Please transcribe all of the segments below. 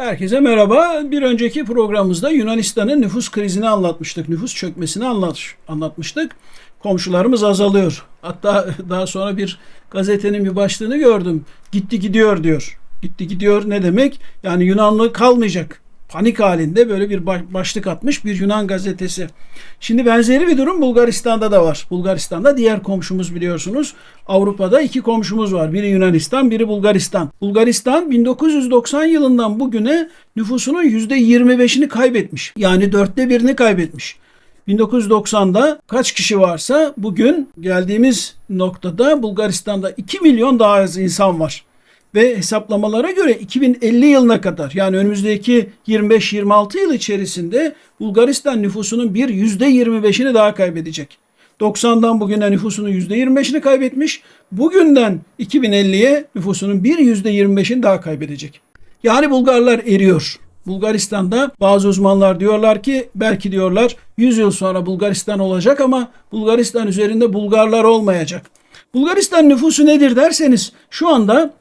Herkese merhaba. Bir önceki programımızda Yunanistan'ın nüfus krizini anlatmıştık. Nüfus çökmesini anlat, anlatmıştık. Komşularımız azalıyor. Hatta daha sonra bir gazetenin bir başlığını gördüm. Gitti gidiyor diyor. Gitti gidiyor ne demek? Yani Yunanlı kalmayacak. Panik halinde böyle bir baş- başlık atmış bir Yunan gazetesi. Şimdi benzeri bir durum Bulgaristan'da da var. Bulgaristan'da diğer komşumuz biliyorsunuz. Avrupa'da iki komşumuz var. Biri Yunanistan, biri Bulgaristan. Bulgaristan 1990 yılından bugüne nüfusunun %25'ini kaybetmiş. Yani dörtte birini kaybetmiş. 1990'da kaç kişi varsa bugün geldiğimiz noktada Bulgaristan'da 2 milyon daha az insan var. Ve hesaplamalara göre 2050 yılına kadar yani önümüzdeki 25-26 yıl içerisinde Bulgaristan nüfusunun bir %25'ini daha kaybedecek. 90'dan bugüne nüfusunun %25'ini kaybetmiş. Bugünden 2050'ye nüfusunun bir %25'ini daha kaybedecek. Yani Bulgarlar eriyor. Bulgaristan'da bazı uzmanlar diyorlar ki belki diyorlar 100 yıl sonra Bulgaristan olacak ama Bulgaristan üzerinde Bulgarlar olmayacak. Bulgaristan nüfusu nedir derseniz şu anda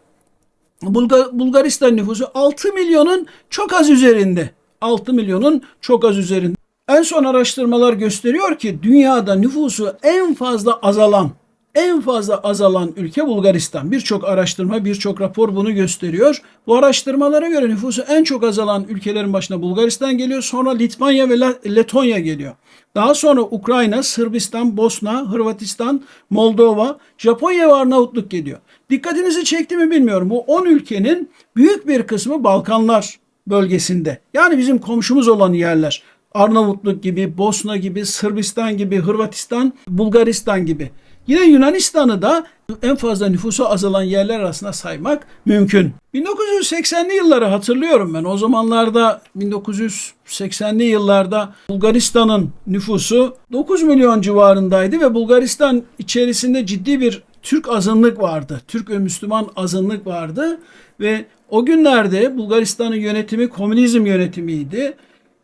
Bulga- Bulgaristan nüfusu 6 milyonun çok az üzerinde. 6 milyonun çok az üzerinde. En son araştırmalar gösteriyor ki dünyada nüfusu en fazla azalan, en fazla azalan ülke Bulgaristan. Birçok araştırma, birçok rapor bunu gösteriyor. Bu araştırmalara göre nüfusu en çok azalan ülkelerin başına Bulgaristan geliyor. Sonra Litvanya ve Letonya geliyor. Daha sonra Ukrayna, Sırbistan, Bosna, Hırvatistan, Moldova, Japonya ve Arnavutluk geliyor. Dikkatinizi çekti mi bilmiyorum. Bu 10 ülkenin büyük bir kısmı Balkanlar bölgesinde. Yani bizim komşumuz olan yerler. Arnavutluk gibi, Bosna gibi, Sırbistan gibi, Hırvatistan, Bulgaristan gibi. Yine Yunanistan'ı da en fazla nüfusu azalan yerler arasında saymak mümkün. 1980'li yılları hatırlıyorum ben. O zamanlarda 1980'li yıllarda Bulgaristan'ın nüfusu 9 milyon civarındaydı ve Bulgaristan içerisinde ciddi bir Türk azınlık vardı. Türk ve Müslüman azınlık vardı ve o günlerde Bulgaristan'ın yönetimi komünizm yönetimiydi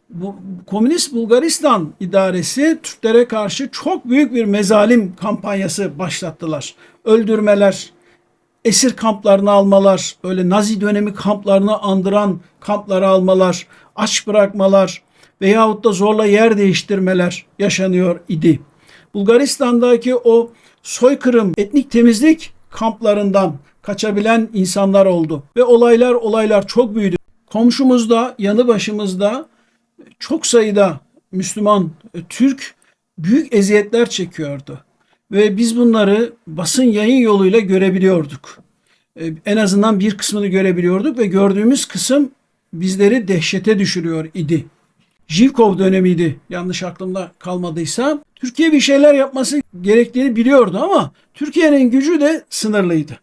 bu Komünist Bulgaristan idaresi Türklere karşı çok büyük bir mezalim kampanyası başlattılar. Öldürmeler, esir kamplarına almalar, böyle Nazi dönemi kamplarını andıran kamplara almalar, aç bırakmalar veyahut da zorla yer değiştirmeler yaşanıyor idi. Bulgaristan'daki o soykırım, etnik temizlik kamplarından kaçabilen insanlar oldu ve olaylar olaylar çok büyüdü. Komşumuzda, yanı başımızda çok sayıda Müslüman e, Türk büyük eziyetler çekiyordu. Ve biz bunları basın yayın yoluyla görebiliyorduk. E, En azından bir kısmını görebiliyorduk ve gördüğümüz kısım bizleri dehşete düşürüyor idi. Jivkov dönemiydi yanlış aklımda kalmadıysa. Türkiye bir şeyler yapması gerektiğini biliyordu ama Türkiye'nin gücü de sınırlıydı.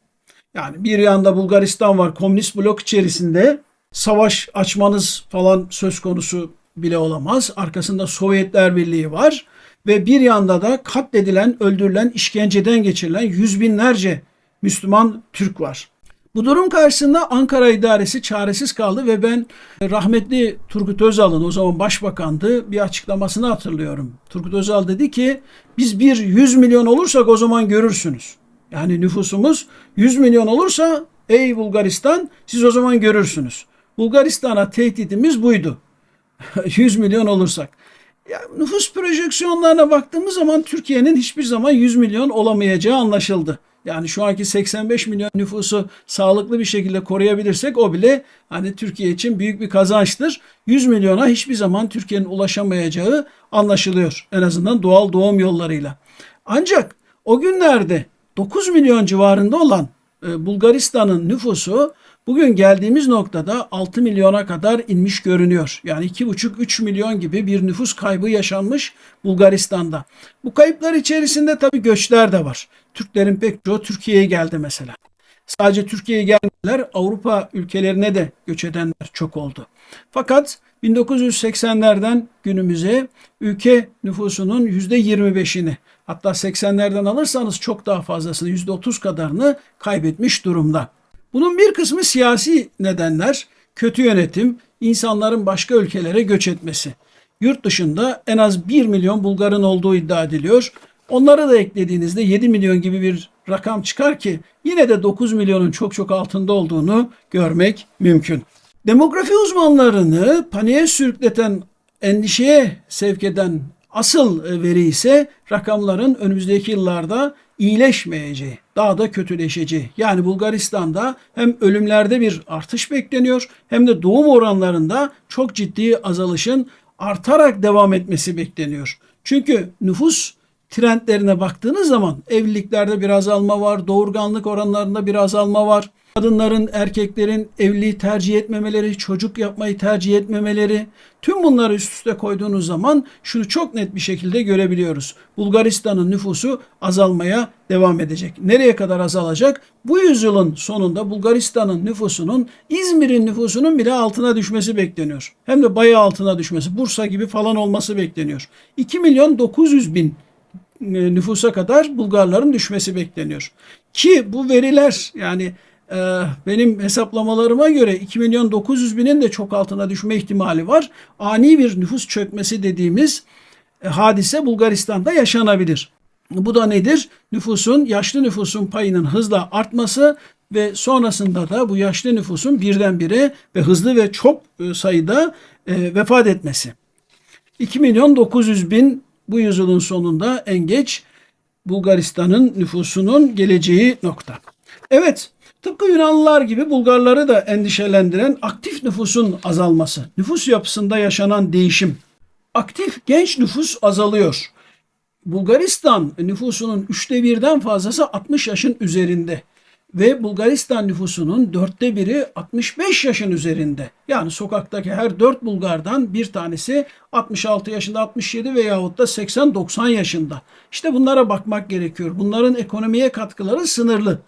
Yani bir yanda Bulgaristan var komünist blok içerisinde savaş açmanız falan söz konusu bile olamaz. Arkasında Sovyetler Birliği var ve bir yanda da katledilen, öldürülen, işkenceden geçirilen yüz binlerce Müslüman Türk var. Bu durum karşısında Ankara idaresi çaresiz kaldı ve ben rahmetli Turgut Özal'ın o zaman başbakandı bir açıklamasını hatırlıyorum. Turgut Özal dedi ki biz bir 100 milyon olursak o zaman görürsünüz. Yani nüfusumuz 100 milyon olursa ey Bulgaristan siz o zaman görürsünüz. Bulgaristan'a tehditimiz buydu. 100 milyon olursak. Ya, nüfus projeksiyonlarına baktığımız zaman Türkiye'nin hiçbir zaman 100 milyon olamayacağı anlaşıldı. Yani şu anki 85 milyon nüfusu sağlıklı bir şekilde koruyabilirsek o bile hani Türkiye için büyük bir kazançtır. 100 milyona hiçbir zaman Türkiye'nin ulaşamayacağı anlaşılıyor. En azından doğal doğum yollarıyla. Ancak o günlerde 9 milyon civarında olan Bulgaristan'ın nüfusu bugün geldiğimiz noktada 6 milyona kadar inmiş görünüyor. Yani 2,5-3 milyon gibi bir nüfus kaybı yaşanmış Bulgaristan'da. Bu kayıplar içerisinde tabii göçler de var. Türklerin pek çoğu Türkiye'ye geldi mesela. Sadece Türkiye'ye gelmeler Avrupa ülkelerine de göç edenler çok oldu. Fakat 1980'lerden günümüze ülke nüfusunun %25'ini hatta 80'lerden alırsanız çok daha fazlasını %30 kadarını kaybetmiş durumda. Bunun bir kısmı siyasi nedenler, kötü yönetim, insanların başka ülkelere göç etmesi. Yurt dışında en az 1 milyon Bulgarın olduğu iddia ediliyor. Onları da eklediğinizde 7 milyon gibi bir rakam çıkar ki yine de 9 milyonun çok çok altında olduğunu görmek mümkün. Demografi uzmanlarını paniğe sürükleten, endişeye sevk eden asıl veri ise rakamların önümüzdeki yıllarda iyileşmeyeceği, daha da kötüleşeceği. Yani Bulgaristan'da hem ölümlerde bir artış bekleniyor hem de doğum oranlarında çok ciddi azalışın artarak devam etmesi bekleniyor. Çünkü nüfus trendlerine baktığınız zaman evliliklerde bir azalma var, doğurganlık oranlarında bir azalma var. Kadınların, erkeklerin evliliği tercih etmemeleri, çocuk yapmayı tercih etmemeleri, tüm bunları üst üste koyduğunuz zaman şunu çok net bir şekilde görebiliyoruz. Bulgaristan'ın nüfusu azalmaya devam edecek. Nereye kadar azalacak? Bu yüzyılın sonunda Bulgaristan'ın nüfusunun İzmir'in nüfusunun bile altına düşmesi bekleniyor. Hem de bayağı altına düşmesi, Bursa gibi falan olması bekleniyor. 2 milyon 900 bin nüfusa kadar Bulgarların düşmesi bekleniyor. Ki bu veriler yani e, benim hesaplamalarıma göre 2 milyon 900 binin de çok altına düşme ihtimali var. Ani bir nüfus çökmesi dediğimiz e, hadise Bulgaristan'da yaşanabilir. Bu da nedir? Nüfusun, yaşlı nüfusun payının hızla artması ve sonrasında da bu yaşlı nüfusun birdenbire ve hızlı ve çok sayıda vefat etmesi. 2 milyon 900 bin bu yüzyılın sonunda en geç Bulgaristan'ın nüfusunun geleceği nokta. Evet, tıpkı Yunanlılar gibi Bulgarları da endişelendiren aktif nüfusun azalması, nüfus yapısında yaşanan değişim. Aktif genç nüfus azalıyor. Bulgaristan nüfusunun üçte birden fazlası 60 yaşın üzerinde ve Bulgaristan nüfusunun dörtte biri 65 yaşın üzerinde. Yani sokaktaki her dört Bulgardan bir tanesi 66 yaşında, 67 veyahut da 80-90 yaşında. İşte bunlara bakmak gerekiyor. Bunların ekonomiye katkıları sınırlı.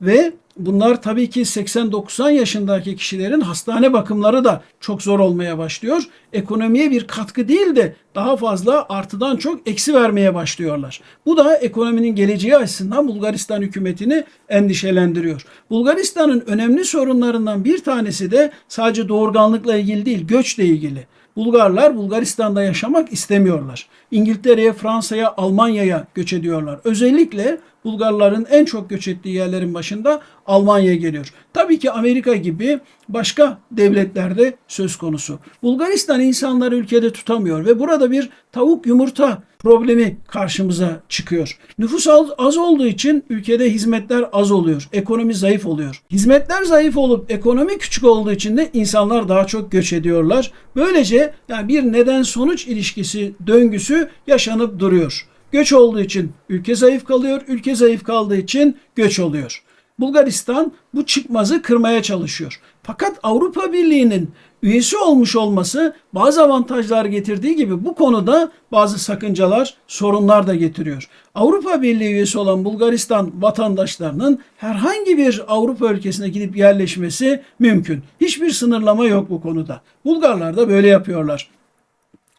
Ve bunlar tabii ki 80-90 yaşındaki kişilerin hastane bakımları da çok zor olmaya başlıyor. Ekonomiye bir katkı değil de daha fazla artıdan çok eksi vermeye başlıyorlar. Bu da ekonominin geleceği açısından Bulgaristan hükümetini endişelendiriyor. Bulgaristan'ın önemli sorunlarından bir tanesi de sadece doğurganlıkla ilgili değil, göçle ilgili. Bulgarlar Bulgaristan'da yaşamak istemiyorlar. İngiltere'ye, Fransa'ya, Almanya'ya göç ediyorlar. Özellikle Bulgarların en çok göç ettiği yerlerin başında Almanya geliyor. Tabii ki Amerika gibi başka devletlerde söz konusu. Bulgaristan insanları ülkede tutamıyor ve burada bir tavuk yumurta problemi karşımıza çıkıyor. Nüfus az olduğu için ülkede hizmetler az oluyor. Ekonomi zayıf oluyor. Hizmetler zayıf olup ekonomi küçük olduğu için de insanlar daha çok göç ediyorlar. Böylece yani bir neden sonuç ilişkisi döngüsü yaşanıp duruyor. Göç olduğu için ülke zayıf kalıyor, ülke zayıf kaldığı için göç oluyor. Bulgaristan bu çıkmazı kırmaya çalışıyor. Fakat Avrupa Birliği'nin üyesi olmuş olması bazı avantajlar getirdiği gibi bu konuda bazı sakıncalar, sorunlar da getiriyor. Avrupa Birliği üyesi olan Bulgaristan vatandaşlarının herhangi bir Avrupa ülkesine gidip yerleşmesi mümkün. Hiçbir sınırlama yok bu konuda. Bulgarlar da böyle yapıyorlar.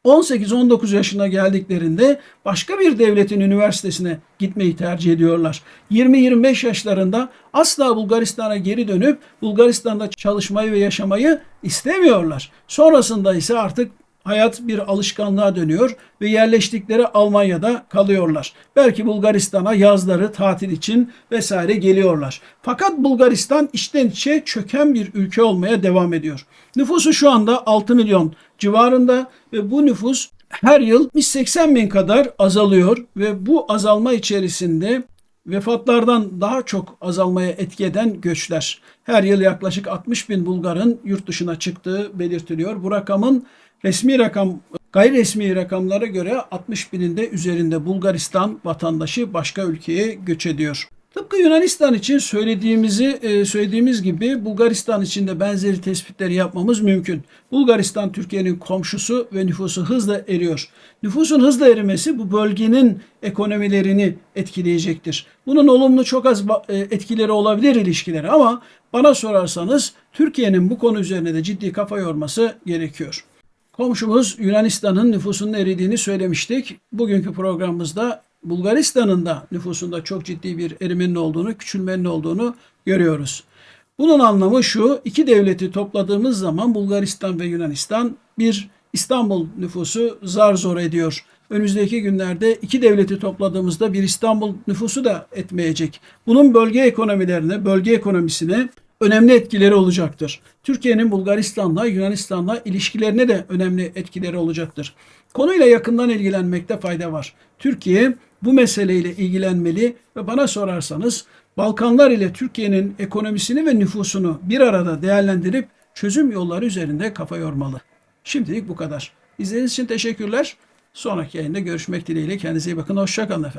18-19 yaşına geldiklerinde başka bir devletin üniversitesine gitmeyi tercih ediyorlar. 20-25 yaşlarında asla Bulgaristan'a geri dönüp Bulgaristan'da çalışmayı ve yaşamayı istemiyorlar. Sonrasında ise artık hayat bir alışkanlığa dönüyor ve yerleştikleri Almanya'da kalıyorlar. Belki Bulgaristan'a yazları tatil için vesaire geliyorlar. Fakat Bulgaristan içten içe çöken bir ülke olmaya devam ediyor. Nüfusu şu anda 6 milyon civarında ve bu nüfus her yıl 80 bin kadar azalıyor ve bu azalma içerisinde vefatlardan daha çok azalmaya etki eden göçler. Her yıl yaklaşık 60 bin Bulgarın yurt dışına çıktığı belirtiliyor. Bu rakamın resmi rakam gayri resmi rakamlara göre 60 binin de üzerinde Bulgaristan vatandaşı başka ülkeye göç ediyor. Tıpkı Yunanistan için söylediğimizi e, söylediğimiz gibi Bulgaristan için de benzeri tespitleri yapmamız mümkün. Bulgaristan Türkiye'nin komşusu ve nüfusu hızla eriyor. Nüfusun hızla erimesi bu bölgenin ekonomilerini etkileyecektir. Bunun olumlu çok az e, etkileri olabilir ilişkileri ama bana sorarsanız Türkiye'nin bu konu üzerine de ciddi kafa yorması gerekiyor. Komşumuz Yunanistan'ın nüfusunun eridiğini söylemiştik. Bugünkü programımızda Bulgaristan'ın da nüfusunda çok ciddi bir erimenin olduğunu, küçülmenin olduğunu görüyoruz. Bunun anlamı şu, iki devleti topladığımız zaman Bulgaristan ve Yunanistan bir İstanbul nüfusu zar zor ediyor. Önümüzdeki günlerde iki devleti topladığımızda bir İstanbul nüfusu da etmeyecek. Bunun bölge ekonomilerine, bölge ekonomisine önemli etkileri olacaktır. Türkiye'nin Bulgaristan'la, Yunanistan'la ilişkilerine de önemli etkileri olacaktır. Konuyla yakından ilgilenmekte fayda var. Türkiye bu meseleyle ilgilenmeli ve bana sorarsanız Balkanlar ile Türkiye'nin ekonomisini ve nüfusunu bir arada değerlendirip çözüm yolları üzerinde kafa yormalı. Şimdilik bu kadar. İzlediğiniz için teşekkürler. Sonraki yayında görüşmek dileğiyle. Kendinize iyi bakın. Hoşçakalın efendim.